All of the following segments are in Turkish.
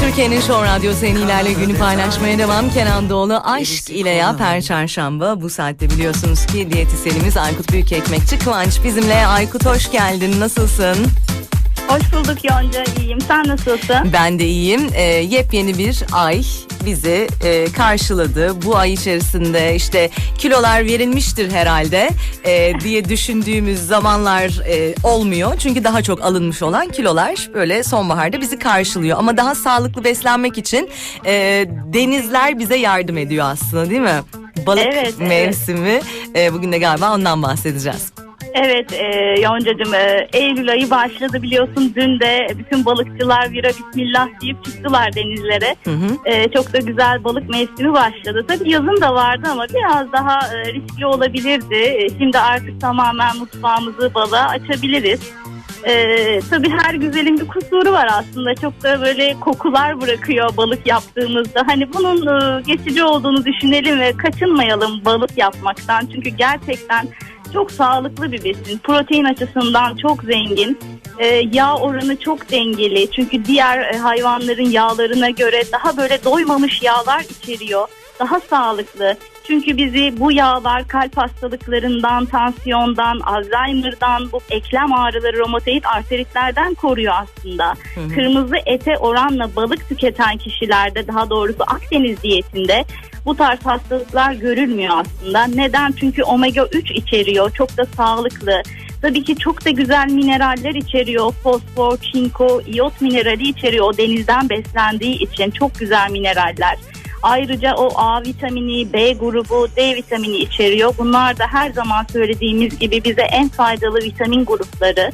Türkiye'nin Show Radyosu en iyilerle günü paylaşmaya devam. Kenan Doğulu Aşk ile ya per çarşamba. Bu saatte biliyorsunuz ki diyetisyenimiz Aykut Büyükekmekçi Kıvanç bizimle. Aykut hoş geldin. Nasılsın? Hoş bulduk Yonca. İyiyim. Sen nasılsın? Ben de iyiyim. Ee, yepyeni bir ay bizi e, karşıladı. Bu ay içerisinde işte kilolar verilmiştir herhalde e, diye düşündüğümüz zamanlar e, olmuyor. Çünkü daha çok alınmış olan kilolar böyle sonbaharda bizi karşılıyor. Ama daha sağlıklı beslenmek için e, denizler bize yardım ediyor aslında değil mi? Balık Evet, evet. mevsimi. E, bugün de galiba ondan bahsedeceğiz. Evet e, Yonca'cığım e, Eylül ayı başladı biliyorsun. Dün de bütün balıkçılar vira bismillah deyip çıktılar denizlere. Hı hı. E, çok da güzel balık mevsimi başladı. Tabii yazın da vardı ama biraz daha e, riskli olabilirdi. E, şimdi artık tamamen mutfağımızı balığa açabiliriz. E, tabii her güzelin bir kusuru var aslında. Çok da böyle kokular bırakıyor balık yaptığımızda. Hani bunun e, geçici olduğunu düşünelim ve kaçınmayalım balık yapmaktan. Çünkü gerçekten çok sağlıklı bir besin. Protein açısından çok zengin. E, yağ oranı çok dengeli. Çünkü diğer e, hayvanların yağlarına göre daha böyle doymamış yağlar içeriyor. Daha sağlıklı. Çünkü bizi bu yağlar kalp hastalıklarından, tansiyondan, Alzheimer'dan, bu eklem ağrıları, romatoid arteritlerden koruyor aslında. hı. Kırmızı ete oranla balık tüketen kişilerde daha doğrusu Akdeniz diyetinde bu tarz hastalıklar görülmüyor aslında. Neden? Çünkü omega 3 içeriyor. Çok da sağlıklı. Tabii ki çok da güzel mineraller içeriyor. Fosfor, çinko, iot minerali içeriyor. O denizden beslendiği için çok güzel mineraller. Ayrıca o A vitamini, B grubu, D vitamini içeriyor. Bunlar da her zaman söylediğimiz gibi bize en faydalı vitamin grupları.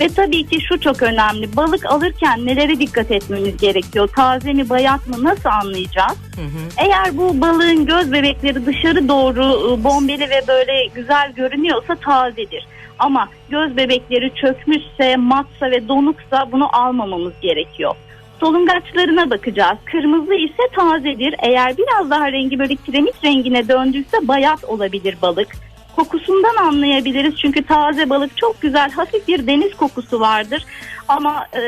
Ve tabii ki şu çok önemli. Balık alırken nelere dikkat etmemiz gerekiyor? Taze mi, bayat mı nasıl anlayacağız? Hı hı. Eğer bu balığın göz bebekleri dışarı doğru e, bombeli ve böyle güzel görünüyorsa tazedir. Ama göz bebekleri çökmüşse, matsa ve donuksa bunu almamamız gerekiyor. Solungaçlarına bakacağız. Kırmızı ise tazedir. Eğer biraz daha rengi böyle kiremit rengine döndüyse bayat olabilir balık. Kokusundan anlayabiliriz çünkü taze balık çok güzel hafif bir deniz kokusu vardır. Ama e,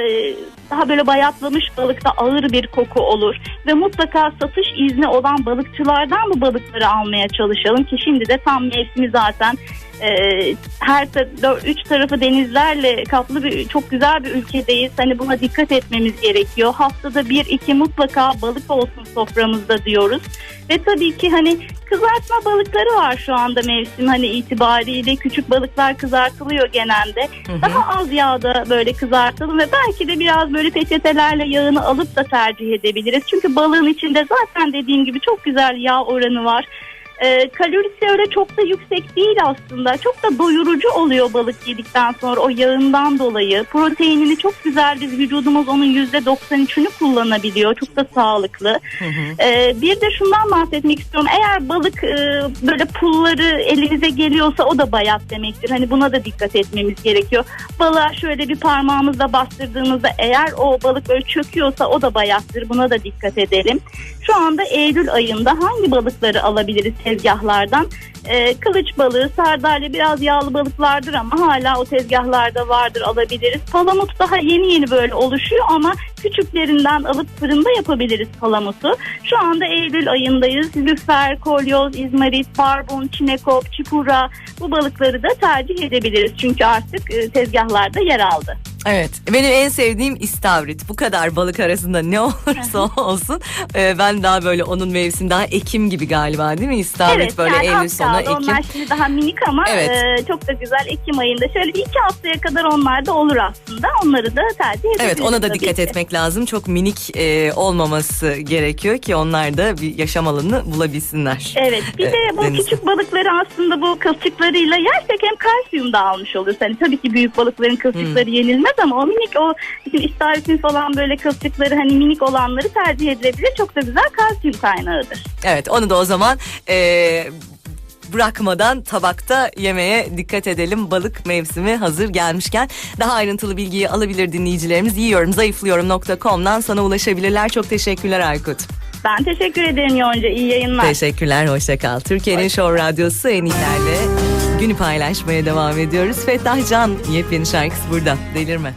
daha böyle bayatlamış balıkta ağır bir koku olur. Ve mutlaka satış izni olan balıkçılardan bu balıkları almaya çalışalım ki şimdi de tam mevsimi zaten e, her üç tarafı denizlerle kaplı bir çok güzel bir ülkedeyiz. Hani buna dikkat etmemiz gerekiyor. Haftada bir iki mutlaka balık olsun soframızda diyoruz. Ve tabii ki hani kızartma balıkları var şu anda mevsim hani itibariyle küçük balıklar kızartılıyor genelde. hı. Daha az yağda böyle kızartalım ve belki de biraz böyle peçetelerle yağını alıp da tercih edebiliriz. Çünkü balığın içinde zaten dediğim gibi çok güzel yağ oranı var. Ee, kalorisi öyle çok da yüksek değil aslında. Çok da doyurucu oluyor balık yedikten sonra o yağından dolayı. Proteinini çok güzel biz vücudumuz onun %93'ünü kullanabiliyor. Çok da sağlıklı. Hı hı. Ee, bir de şundan bahsetmek istiyorum. Eğer balık e, böyle pulları elinize geliyorsa o da bayat demektir. Hani buna da dikkat etmemiz gerekiyor. Balığa şöyle bir parmağımızla bastırdığımızda eğer o balık böyle çöküyorsa o da bayattır. Buna da dikkat edelim. Şu anda Eylül ayında hangi balıkları alabiliriz tezgahlardan? Ee, kılıç balığı, sardalya biraz yağlı balıklardır ama hala o tezgahlarda vardır alabiliriz. Palamut daha yeni yeni böyle oluşuyor ama küçüklerinden alıp fırında yapabiliriz palamutu. Şu anda Eylül ayındayız. Lüfer, kolyoz, izmarit, barbun, çinekop, çipura bu balıkları da tercih edebiliriz. Çünkü artık e, tezgahlarda yer aldı. Evet benim en sevdiğim istavrit. Bu kadar balık arasında ne olursa olsun e, ben daha böyle onun mevsimi daha Ekim gibi galiba değil mi? İstavrit böyle yani Eylül sonu. Ekim. Onlar şimdi daha minik ama Evet. e, çok da güzel Ekim ayında. Şöyle bir iki haftaya kadar onlar da olur aslında. Onları da tercih edebiliriz. Evet ona da dikkat ki. etmek lazım. Çok minik e, olmaması gerekiyor ki onlar da bir yaşam alanını bulabilsinler. Evet bir de Evet, bu denizde. küçük balıkları aslında bu kılçıklarıyla yersek hem kalsiyum da almış oluruz. Hani tabii ki büyük balıkların kılçıkları Hmm. yenilmez ama o minik o bizim istavritin falan böyle kılçıkları hani minik olanları tercih edilebilir. Çok da güzel kalsiyum kaynağıdır. Evet onu da o zaman e, bırakmadan tabakta yemeye dikkat edelim. Balık mevsimi hazır gelmişken daha ayrıntılı bilgiyi alabilir dinleyicilerimiz. Yiyorum zayıflıyorum.com'dan sana ulaşabilirler. Çok teşekkürler Aykut. Ben teşekkür ederim Yonca. İyi yayınlar. Teşekkürler, hoşça kal. Türkiye'nin Show Radyosu en iyilerle günü paylaşmaya devam ediyoruz. Fettah Can yepyeni şarkısı burada. Delirme.